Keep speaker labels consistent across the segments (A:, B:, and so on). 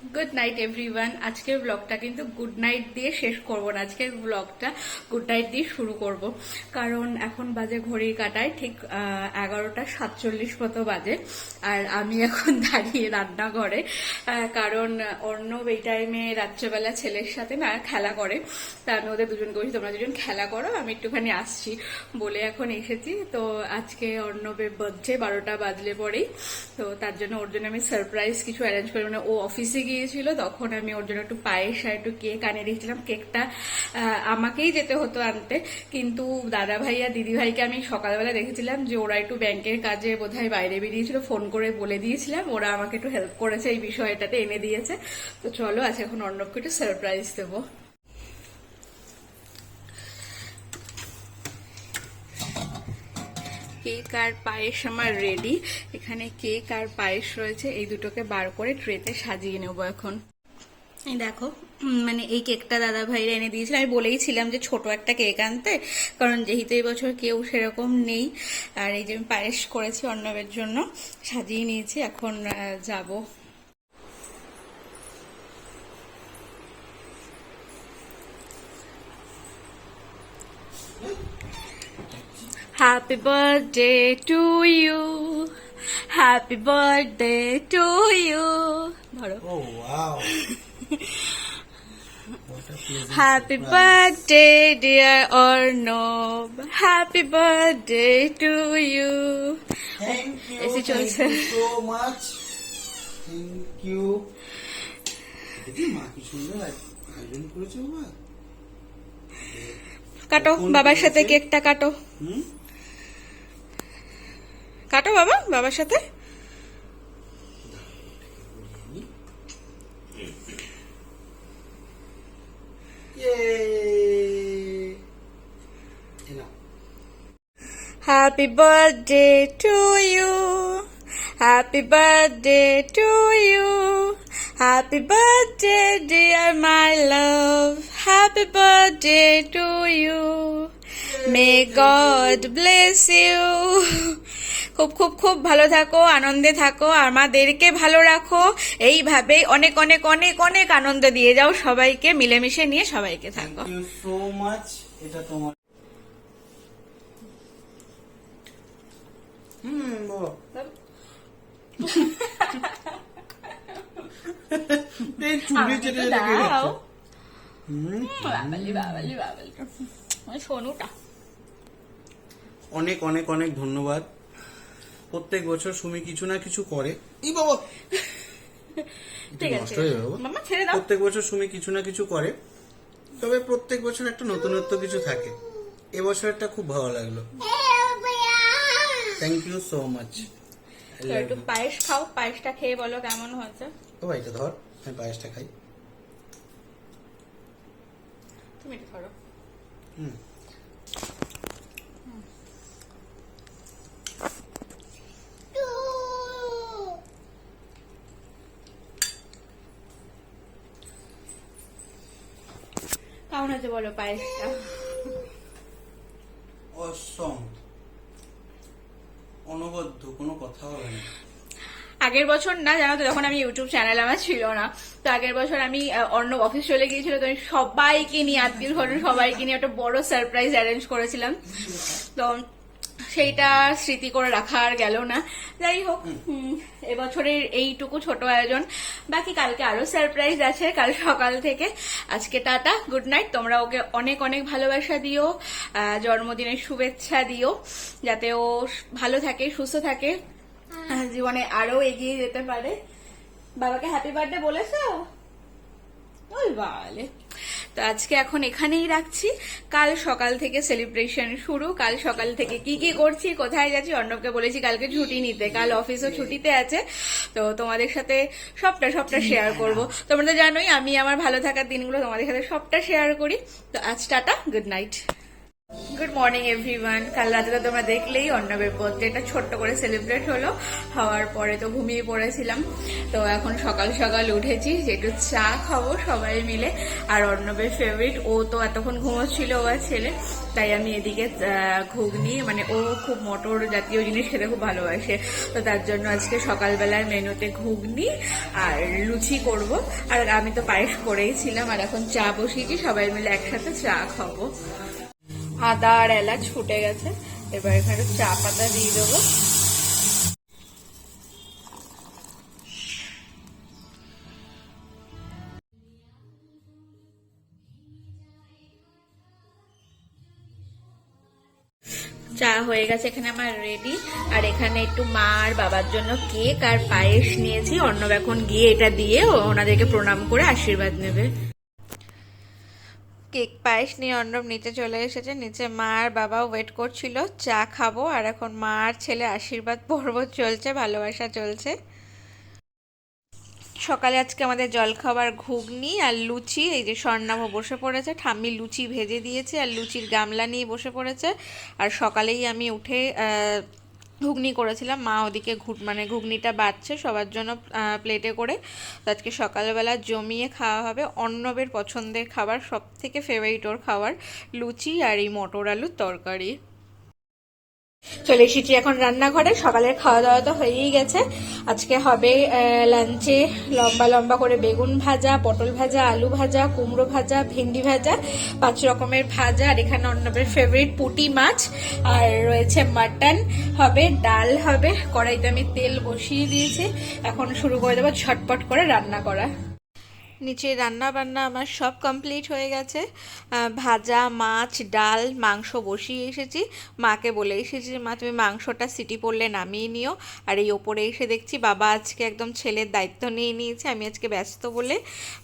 A: Good night everyone আজকের ব্লগটা কিন্তু গুড নাইট দিয়ে শেষ করব না। আজকের ব্লগটা গুড নাইট দিয়ে শুরু করব। কারণ এখন বাজে ঘড়ির কাটায়, ঠিক এগারোটা সাতচল্লিশ মতো বাজে। আর আমি এখন দাঁড়িয়ে রান্নাঘরে কারণ অর্ণব এই টাইমে রাত্রেবেলা ছেলের সাথে না খেলা করে। তা আমি ওদের দুজনকে বলছি, তোমরা দুজন খেলা করো, আমি একটুখানি আসছি। বলে এখন এসেছি। তো আজকে অর্ণবের বার্থডে বারোটা বাজলে পরেই। তো তার জন্য ওর জন্য আমি সারপ্রাইজ কিছু অ্যারেঞ্জ করে মানে ও অফিসে গিয়েছিল, তখন আমি ওর জন্য একটু পায়েস আর একটু কেক আনিয়ে দিয়েছিলাম। কেকটা আমাকেই যেতে হতো আনতে। কিন্তু দাদা ভাই আর দিদি ভাইকে আমি সকালবেলা দেখেছিলাম যে ওরা একটু ব্যাংকের কাজে বোধহয় বাইরে বেরিয়েছিল, ফোন করে বলে দিয়েছিলাম। ওরা আমাকে একটু হেল্প করেছে এই বিষয়টাতে, এনে দিয়েছে। তো চলো, আজ এখন অন্যকে একটু সারপ্রাইজ দেবো। কেক আর পায়েস আমার রেডি এখানে কেক আর পায়েস রয়েছে, এই দুটোকে বার করে ট্রেতে সাজিয়ে নেব এখন। এই দেখো মানে এই কেকটা দাদা ভাইরা এনে দিয়েছিল। আমি বলেইছিলাম যে ছোট একটা কেক আনতে, কারণ যেহেতু এই বছর কেউ সেরকম নেই। আর এই যে আমি পায়েস করেছি অন্নবের জন্য, সাজিয়ে নিয়েছি। এখন যাব। Happy birthday to you. Happy birthday to you. ধরো
B: Oh wow!
A: Happy
B: surprise.
A: birthday, dear Arnob. Happy birthday to you.
B: Thank you.
A: এসে
B: Thank
A: চলছে।
B: you so much. Thank you. মা কি সুন্দর আয়- আয়োজন করেছে বাবা
A: কাটো বাবার সাথে কেকটা কাটো
B: হুম
A: কাটো বাবা, বাবার সাথে। Happy birthday to you happy birthday to you happy birthday dear my love happy birthday to you May God bless you খুব খুব খুব ভালো থাকো আনন্দে থাকো আমাদেরকে ভালো রাখো। এইভাবে অনেক অনেক অনেক অনেক আনন্দ দিয়ে যাও সবাইকে মিলেমিশে নিয়ে সবাইকে থাকো।
B: you so এটা তোমার চেটে
A: বাবালি বাবালি বাবালি। সোনুটা
B: অনেক অনেক অনেক ধন্যবাদ। প্রত্যেক বছর সুমি কিছু না কিছু করে। এই বাবা।
A: ঠিক আছে।
B: যাবে বাবা।
A: মামা ছেড়ে দাও।
B: প্রত্যেক বছর সুমি কিছু না কিছু করে। তবে প্রত্যেক বছর একটা নতুনত্ব কিছু থাকে। এবছরটা খুব ভালো লাগল। থ্যাংক ইউ সো মাচ
A: একটু পায়েস খাও। পায়েসটা খেয়ে বলো কেমন হয়েছে।
B: ও ভাইটা ধর। আমি পায়েসটা খাই।
A: তুমি ধরো। কেমন হয়েছে বলো পায়েসটা।
B: অসম। অনবদ্য কোনো কথা হবে না।
A: আগের বছর না জানো তো যখন আমি ইউটিউব চ্যানেল আমার ছিল না তো আগের বছর আমি অন্য অফিস চলে গিয়েছিল তো আমি সবাইকে নিয়ে আত্মীয় স্বজন সবাইকে নিয়ে একটা বড় সারপ্রাইজ অ্যারেঞ্জ করেছিলাম। তো সেইটা স্মৃতি করে রাখা আর গেল না। যাই হোক এবছরের এইটুকু ছোট আয়োজন। বাকি কালকে আরও সারপ্রাইজ আছে কাল সকাল থেকে। আজকে টাটা গুড নাইট তোমরা ওকে অনেক অনেক ভালোবাসা দিও জন্মদিনের শুভেচ্ছা দিও যাতে ও ভালো থাকে সুস্থ থাকে। জীবনে আরও এগিয়ে যেতে পারে। বাবাকে হ্যাপি বার্থডে বলেছ? ওই বালে তো আজকে এখন এখানেই রাখছি। কাল সকাল থেকে সেলিব্রেশন শুরু। কাল সকাল থেকে কি কি করছি, কোথায় যাচ্ছি, অর্ণবকে বলেছি কালকে ছুটি নিতে। কাল অফিসও ছুটিতে আছে। তো তোমাদের সাথে সবটা সবটা শেয়ার করব। তোমরা তো জানোই, আমি আমার ভালো থাকার দিনগুলো তোমাদের সাথে সবটা শেয়ার করি। তো আজ tata good night good morning everyone কাল রাতে তো তোমরা দেখলেই অর্ণবের বার্থডেটা ছোট্ট করে সেলিব্রেট হলো। হওয়ার পরে তো ঘুমিয়ে পড়েছিলাম। তো এখন সকাল সকাল উঠেছি একটু চা খাব সবাই মিলে। আর অর্ণবের ফেভারিট ও তো এতক্ষণ ঘুমোচ্ছিল ও ছেলে। তাই আমি এদিকে ঘুগনি মানে ও খুব মটর জাতীয় জিনিস খেতে খুব ভালোবাসে। তো তার জন্য আজকে সকালবেলার মেনুতে ঘুগনি আর লুচি করব। আর আমি তো পায়েস করেই ছিলাম, আর এখন চা বসিয়েছি, সবাই মিলে একসাথে চা খাব। আদা আর এলাচ ফুটে গেছে। এবার এখানে চা পাতা দিয়ে দেবো। চা হয়ে গেছে এখানে আমার রেডি আর এখানে একটু মা আর বাবার জন্য কেক আর পায়েস নিয়েছি। অর্ণব এখন গিয়ে এটা দিয়ে ওনাদেরকে প্রণাম করে আশীর্বাদ নেবে। কেক পায়েস নিয়ে অর্ণব নিচে চলে এসেছে। নিচে মা আর বাবা ওয়েট করছিল, চা খাব আর এখন মা আর ছেলে আশীর্বাদ পর্ব চলছে, ভালোবাসা চলছে। সকালে আজকে আমাদের জলখাবার ঘুগনি আর লুচি, এই যে স্বর্ণাভ বসে পড়েছে, ঠাম্মি লুচি ভেজে দিয়েছে আর লুচির গামলা নিয়ে বসে পড়েছে। আর সকালেই আমি উঠে ঘুগনি করেছিলাম। মা ওদিকে ঘু মানে ঘুগনিটা বাড়ছে সবার জন্য প্লেটে করে। আজকে সকালবেলা জমিয়ে খাওয়া হবে অন্নবের পছন্দের খাবার সব থেকে ফেভারিট ওর খাবার, লুচি আর এই মটর আলুর তরকারি। চলে এসেছি এখন রান্নাঘরে, সকালের খাওয়া দাওয়া তো হয়েই গেছে। আজকে হবে লাঞ্চে লম্বা লম্বা করে বেগুন ভাজা, পটল ভাজা, আলু ভাজা, কুমড়ো ভাজা, ভেন্ডি ভাজা, পাঁচ রকমের ভাজা, আর এখানে অন্নবের ফেভারিট পুটি মাছ, আর রয়েছে মাটন, হবে, ডাল হবে, কড়াইতে আমি তেল বসিয়ে দিয়েছি। এখন শুরু করে দেবো ঝটপট করে রান্না করা। নিচে রান্না বান্না আমার সব কমপ্লিট হয়ে গেছে। ভাজা, মাছ, ডাল, মাংস বসিয়ে এসেছি। মাকে বলে এসেছি, মা, তুমি মাংসটা সিটি পড়লে নামিয়ে নিও। আর এই ওপরে এসে দেখছি বাবা আজকে একদম ছেলের দায়িত্ব নিয়ে নিয়েছে। আমি আজকে ব্যস্ত বলে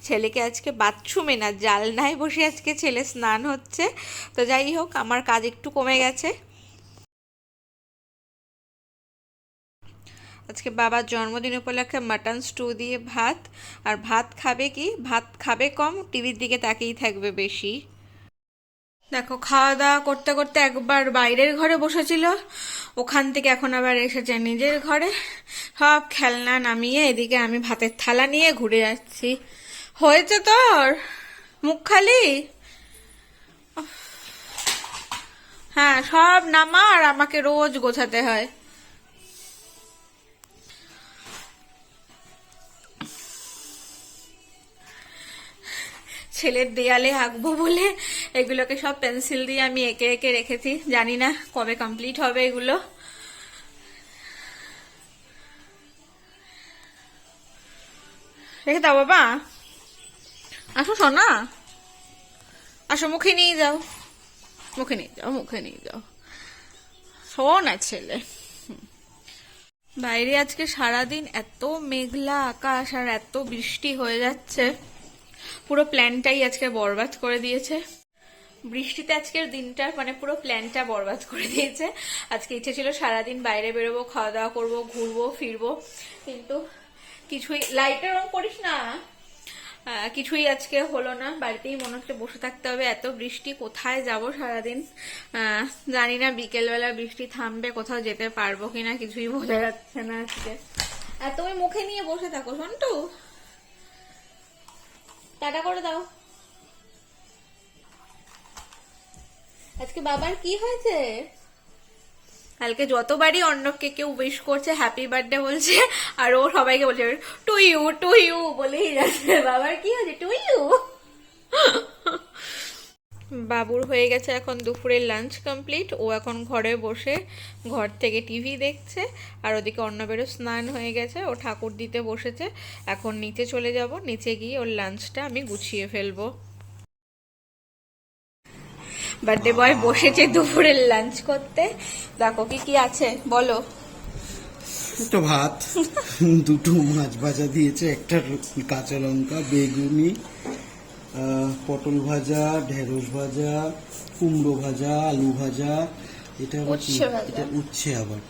A: ছেলেকে আজকে বাথরুমে না জালনায় বসে আজকে ছেলে স্নান হচ্ছে। তো যাই হোক, আমার কাজ একটু কমে গেছে। আজকে বাবার জন্মদিন উপলক্ষে মাটন স্টু দিয়ে ভাত। আর ভাত খাবে কি? ভাত খাবে কম, টিভির দিকে তাকিয়েই থাকবে বেশি। দেখো খাওয়া দাওয়া করতে করতে একবার বাইরের ঘরে বসেছিল। ওখান থেকে এখন আবার এসেছে নিজের ঘরে। সব খেলনা নামিয়ে এদিকে আমি ভাতের থালা নিয়ে ঘুরে যাচ্ছি হয়েছে তোর? মুখ খালি। হ্যাঁ সব নামা আর আমাকে রোজ গোছাতে হয়। ছেলের দেয়ালে আঁকবো বলে এগুলোকে সব পেন্সিল দিয়ে আমি এঁকে এঁকে রেখেছি। জানি না কবে কমপ্লিট হবে এগুলো। রেখে দাও বাবা। আসো সোনা। আসো, মুখে নিয়ে যাও। মুখে নিয়ে যাও, মুখে নিয়ে যাও। শোন ছেলে। বাইরে আজকে সারাদিন এত মেঘলা আকাশ আর এত বৃষ্টি হয়ে যাচ্ছে। পুরো প্ল্যানটাই আজকে বরবাদ করে দিয়েছে। বৃষ্টিতে আজকের দিনটা মানে পুরো প্ল্যানটা বরবাদ করে দিয়েছে। আজকে ইচ্ছে ছিল সারাদিন বাইরে বেরোবো খাওয়া দাওয়া করব, ঘুরবো, ফিরবো। কিন্তু কিছুই লাইটের রং করিস না। কিছুই আজকে হলো না। বাড়িতেই মনে হচ্ছে বসে থাকতে হবে। এত বৃষ্টি, কোথায় যাব সারাদিন? জানি না, বিকেলবেলা বৃষ্টি থামবে, কোথাও যেতে পারব কিনা কিছুই বোঝা যাচ্ছে না আজকে। তুমি মুখে নিয়ে বসে থাকো, সন্টু। টাটা করে দাও। আজকে বাবার কি হয়েছে? কালকে যতবারই অন্যকে কেউ উইশ করছে হ্যাপি বার্থডে বলছে, আর ও সবাইকে বলছে টু ইউ টু ইউ বলেই যাচ্ছে। বাবার কি হয়েছে? টু ইউ বাবুর হয়ে গেছে এখন দুপুরের লাঞ্চ কমপ্লিট ও এখন ঘরে বসে ঘর থেকে টিভি দেখছে আর ওদিকে অন্নবেরও স্নান হয়ে গেছে। ও ঠাকুর দিতে বসেছে। এখন নিচে চলে যাব। নিচে গিয়ে ওর লাঞ্চটা আমি গুছিয়ে ফেলব। বার্থডে বয় বসেছে দুপুরের লাঞ্চ করতে। দেখো কি কি আছে, বলো।
B: তো ভাত, দুটো মাছ ভাজা দিয়েছে। একটা কাঁচা লঙ্কা, বেগুনি পটল ভাজা ঢেঁড়স ভাজা কুমড়ো ভাজা আলু ভাজা এটা আবার কি? এটা উচ্ছে আবার।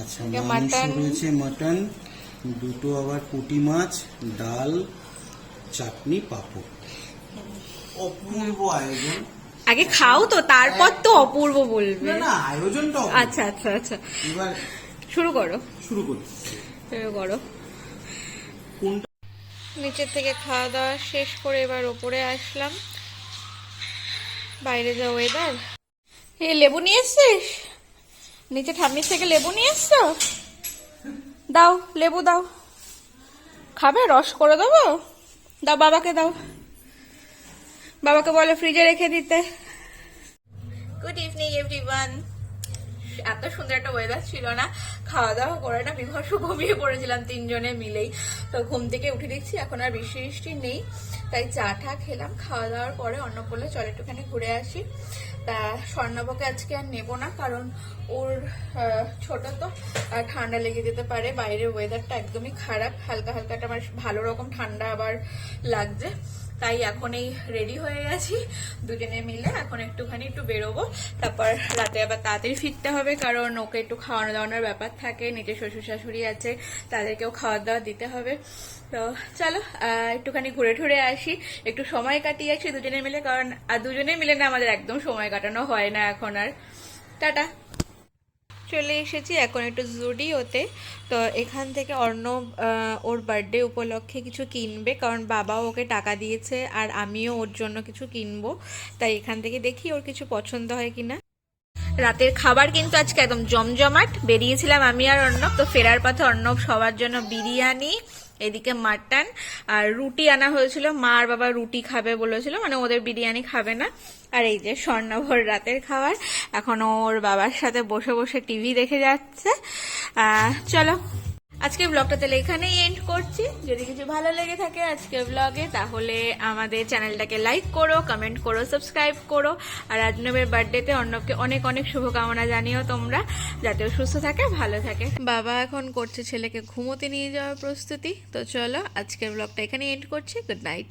B: আচ্ছা মাংস রয়েছে মাটন দুটো আবার পুঁটি মাছ ডাল চাটনি পাঁপড়। অপূর্ব আয়োজন।
A: আগে খাও তো তারপর তো অপূর্ব বলবে।
B: না না আয়োজনটা
A: আচ্ছা আচ্ছা আচ্ছা।
B: এবার
A: শুরু করো।
B: শুরু করো
A: শুরু করো।
B: কোনটা
A: নিচের থেকে খাওয়া দাওয়া শেষ করে এবার ওপরে আসলাম। বাইরে যা ওয়েদার এ, লেবু নিয়ে এসছিস? নিচে ঠাম্মির থেকে লেবু নিয়ে এসছো? দাও, লেবু দাও। খাবে? রস করে দেবো? দাও, বাবাকে দাও। বাবাকে বলে ফ্রিজে রেখে দিতে। গুড ইভিনিং এভরিওয়ান এত সুন্দর একটা ওয়েদার ছিল না। খাওয়া দাওয়া করে না বিভৎস ঘুমিয়ে পড়েছিলাম তিনজনে মিলেই। তো ঘুম থেকে উঠে দেখছি এখন আর বৃষ্টি বৃষ্টি নেই। তাই চা টা খেলাম খাওয়া দাওয়ার পরে অন্য করলে চল একটুখানি ঘুরে আসি। তা স্বর্ণবকে আজকে আর নেব না, কারণ ওর ছোট তো ঠান্ডা লেগে যেতে পারে। বাইরের ওয়েদারটা একদমই খারাপ, হালকা হালকা একটা আমার ভালো রকম ঠান্ডা আবার লাগছে। তাই এখন এই রেডি হয়ে গেছি। দুজনে মিলে এখন একটুখানি একটু বেরোবো। তারপর রাতে আবার তাড়াতাড়ি ফিরতে হবে, কারণ ওকে একটু খাওয়ানো দাওয়ানোর ব্যাপার থাকে, নিজের শ্বশুর শাশুড়ি আছে, তাদেরকেও খাওয়া দাওয়া দিতে হবে। তো চলো একটুখানি ঘুরে ঠুরে আসি, একটু সময় কাটিয়ে আসি দুজনে মিলে, কারণ, আর দুজনে মিলে না আমাদের একদম সময় কাটানো হয় না এখন আর। টাটা। চলে এসেছি এখন একটু জুডিওতে। তো এখান থেকে অন্য ওর বার্থডে উপলক্ষে কিছু কিনবে, কারণ বাবাও ওকে টাকা দিয়েছে আর আমিও ওর জন্য কিছু কিনবো। তাই এখান থেকে দেখি ওর কিছু পছন্দ হয় কিনা। রাতের খাবার কিন্তু আজকে একদম জমজমাট। বেরিয়েছিলাম আমি আর অর্ণব, তো ফেরার পথে অর্ণব সবার জন্য বিরিয়ানি এদিকে মাটন আর রুটি আনা হয়েছিল। মা আর বাবা রুটি খাবে বলেছিল মানে ওদের বিরিয়ানি খাবে না। আর এই যে স্বর্ণভর রাতের খাবার, এখন ওর বাবার সাথে বসে বসে টিভি দেখে যাচ্ছে। চলো। আজকে ব্লগটা তাহলে এখানেই এন্ড করছি। যদি কিছু ভালো লেগে থাকে আজকে ব্লগে তাহলে আমাদের চ্যানেলটাকে লাইক করো কমেন্ট করো সাবস্ক্রাইব করো। আর আজনবের বার্থডেতে অন্যকে অনেক অনেক শুভকামনা জানিও তোমরা, যাতে সুস্থ থাকে, ভালো থাকে। বাবা এখন করছে ছেলেকে ঘুমোতে নিয়ে যাওয়ার প্রস্তুতি। তো চলো আজকের ব্লগটা এখানেই এন্ড করছি। Good night